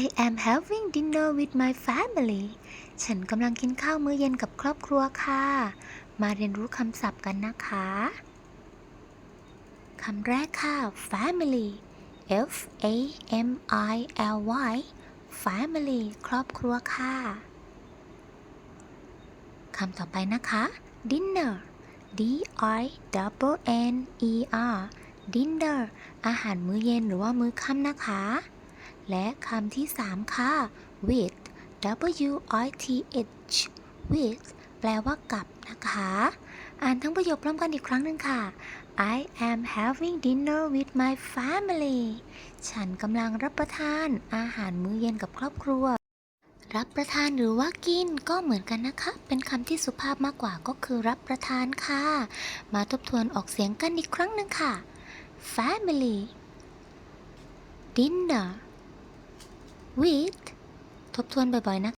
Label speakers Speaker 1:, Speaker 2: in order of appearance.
Speaker 1: I am having dinner with my family ฉันกำลังกินข้าวมื้อเย็นกับครอบครัวค่ะ มาเรียนรู้คำศัพท์กันนะคะ คำแรกค่ะ family F A M I L Y family ครอบครัวค่ะ คำต่อไปนะคะ dinner D I double N E R dinner อาหารมื้อเย็นหรือว่ามื้อค่ำนะคะ และคำที่ 3 ค่ะ with W I T H with แปลว่ากับนะคะ อ่านทั้งประโยคพร้อมกันอีกครั้งหนึ่งค่ะ I am having dinner with my family ฉันกำลังรับประทานอาหารมื้อเย็นกับครอบครัว รับประทานหรือว่ากินก็เหมือนกันนะคะ เป็นคำที่สุภาพมากกว่าก็คือรับประทานค่ะ มาทบทวนออกเสียงกันอีกครั้งหนึ่งค่ะ family dinner with ทบทวนบ่อยๆนะ